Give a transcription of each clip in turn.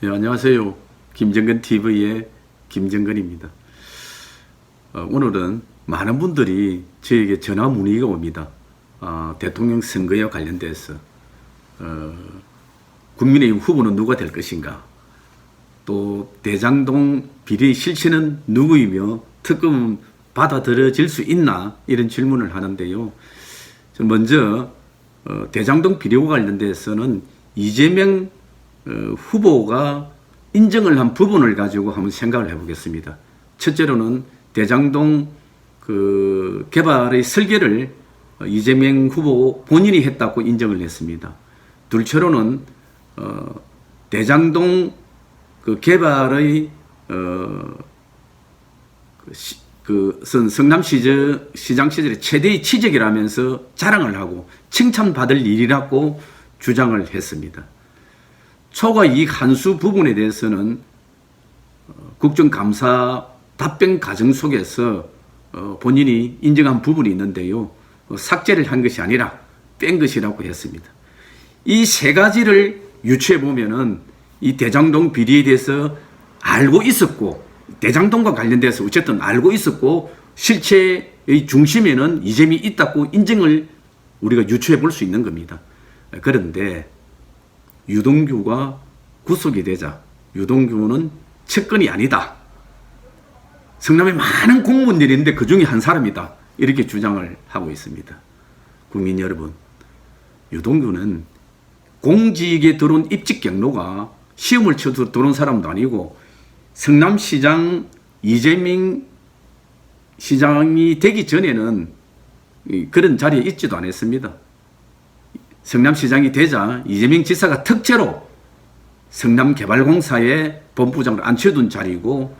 예, 안녕하세요. 김정근 TV의 김정근입니다. 어, 오늘은 많은 분들이 저에게 전화 문의가 옵니다. 아, 대통령 선거와 관련돼서 어, 국민의힘 후보는 누가 될 것인가? 또 대장동 비리 실체는 누구이며 특검은 받아들여질 수 있나? 이런 질문을 하는데요. 저 먼저 어, 대장동 비리와 관련돼서는 이재명 어, 후보가 인정을 한 부분을 가지고 한번 생각을 해보겠습니다. 첫째로는 대장동 그 개발의 설계를 어, 이재명 후보 본인이 했다고 인정을 했습니다. 둘째로는 어, 대장동 그 개발의 어, 그 시, 그 성- 성남 시저, 시장 시절의 최대의 치적이라면서 자랑을 하고 칭찬받을 일이라고 주장을 했습니다. 초과 이익 한수 부분에 대해서는 어, 국정감사 답변 과정 속에서 어, 본인이 인정한 부분이 있는데요. 어, 삭제를 한 것이 아니라 뺀 것이라고 했습니다. 이 세 가지를 유추해 보면은 이 대장동 비리에 대해서 알고 있었고 대장동과 관련돼서 어쨌든 알고 있었고 실체의 중심에는 이점이 있다고 인정을 우리가 유추해 볼 수 있는 겁니다. 그런데 유동규가 구속이 되자 유동규는 측근이 아니다. 성남에 많은 공무원들이 있는데 그 중에 한 사람이다. 이렇게 주장을 하고 있습니다. 국민 여러분, 유동규는 공직에 들어온 입직 경로가 시험을 쳐서 들어온 사람도 아니고 성남시장 이재명 시장이 되기 전에는 이 그런 자리에 있지도 않았습니다. 성남시장이 되자 이재명 지사가 특채로 성남개발공사의 본부장을 앉혀둔 자리고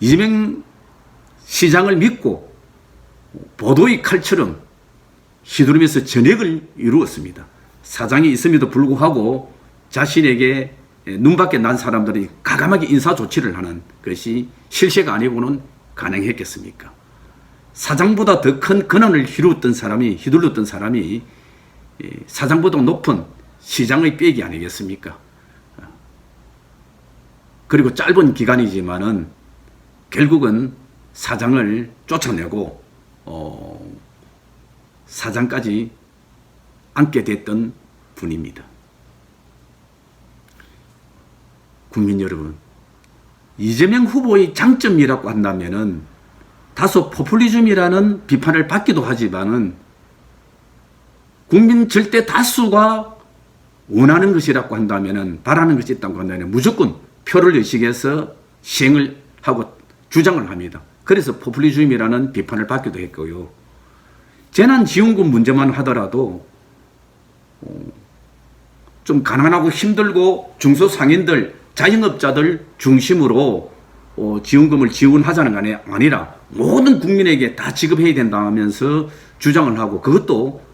이재명 시장을 믿고 보도의 칼처럼 휘두르면서 전액을 이루었습니다. 사장이 있음에도 불구하고 자신에게 눈밖에 난 사람들이 가감하게 인사 조치를 하는 것이 실세가 아니고는 가능했겠습니까? 사장보다 더큰 권한을 휘둘렀던 사람이 휘둘렀던 사람이 이 사장보다 높은 시장의 빽이 아니겠습니까? 그리고 짧은 기간이지만은 결국은 사장을 쫓아내고 어, 사장까지 앉게 됐던 분입니다. 국민 여러분, 이재명 후보의 장점이라고 한다면은 다소 포퓰리즘이라는 비판을 받기도 하지만은 국민 절대 다수가 원하는 것이라고 한다면은 바라는 것이 있다고 한다면 무조건 표를 의식해서 시행을 하고 주장을 합니다. 그래서 포퓰리즘이라는 비판을 받기도 했고요. 재난지원금 문제만 하더라도 어, 좀 가난하고 힘들고 중소상인들, 자영업자들 중심으로 어, 지원금을 지원하자는 게 아니- 아니라 모든 국민에게 다 지급해야 된다면서 주장을 하고 그것도 어,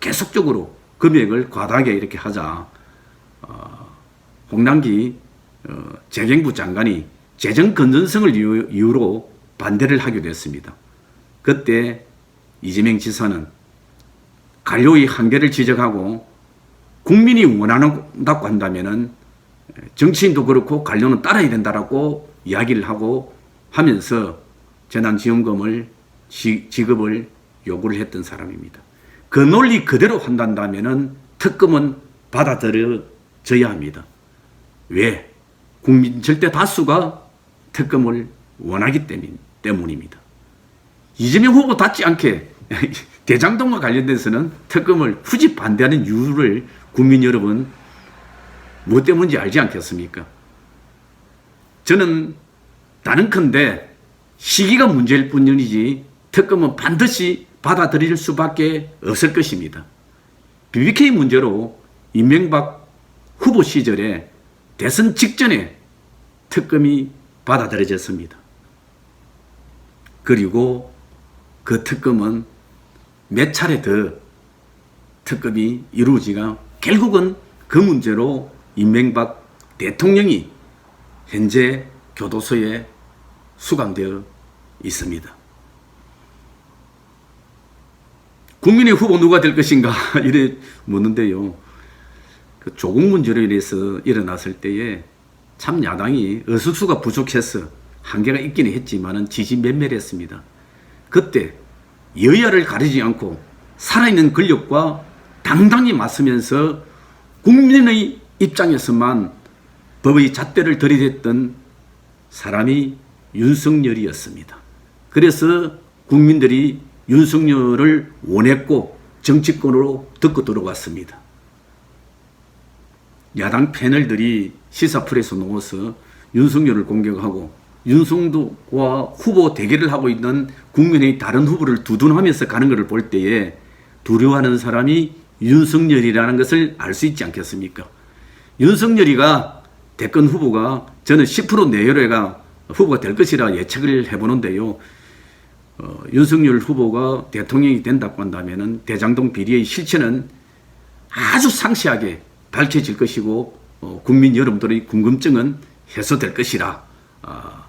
계속적으로 금액을 과다하게 이렇게 하자. 어, 홍남기 어, 재경부 장관이 재정 건전성을 이유, 이유로 반대를 하기도 했습니다. 그때 이재명 지사는 관료의 한계를 지적하고 국민이 원한다고 한다면은 정치인도 그렇고 관료는 따라야 된다라고 이야기를 하고 하면서 재난지원금을 지, 지급을 요구를 했던 사람입니다. 그 논리 그대로 한다면은 특검은 받아들여져야 합니다. 왜? 국민 절대 다수가 특검을 원하기 때문, 때문입니다. 이재명 후보 닿지 않게 대장동과 관련돼서는 특검을 굳이 반대하는 이유를 국민 여러분 무엇 때문인지 알지 않겠습니까? 저는 다른컨대 시기가 문제일 뿐이지 특검은 반드시 받아들일 수밖에 없을 것입니다. BBK 문제로 이명박 후보 시절에 대선 직전에 특검이 받아들여졌습니다. 그리고 그 특검은 몇 차례 더 특검이 이루어지가 결국은 그 문제로 이명박 대통령이 현재 교도소에 수감되어 있습니다. 국민의 후보 누가 될 것인가 이래 묻는데요. 그 조국 문제로 인해서 일어났을 때에 참 야당이 의석수가 부족해서 한계가 있기는 했지만은 지지면멸했습니다. 그때 여야를 가리지 않고 살아있는 권력과 당당히 맞서면서 국민의 입장에서만 법의 잣대를 들이댔던 사람이 윤석열이었습니다. 그래서 국민들이 윤석열을 원했고 정치권으로 듣고 들어왔습니다. 야당 패널들이 시사 프레스 놓아서 윤석열을 공격하고 윤석도와 후보 대결을 하고 있는 국민의 다른 후보를 두둔하면서 가는 것을 볼 때에 두려워하는 사람이 윤석열이라는 것을 알 수 있지 않겠습니까? 윤석열이가 대권 후보가 저는 10% 내외가 후보가 될 것이라 예측을 해보는데요. 어, 윤석열 후보가 대통령이 된다고 한다면은 대장동 비리의 실체는 아주 상세하게 밝혀질 것이고 어, 국민 여러분들의 궁금증은 해소될 것이라 아,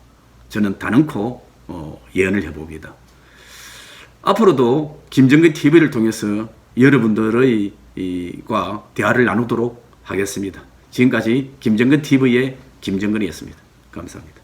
저는 단언코 어, 예언을 해봅니다. 앞으로도 김정근 TV를 통해서 여러분들의 이과 대화를 나누도록 하겠습니다. 지금까지 김정근 TV의 김정근이었습니다. 감사합니다.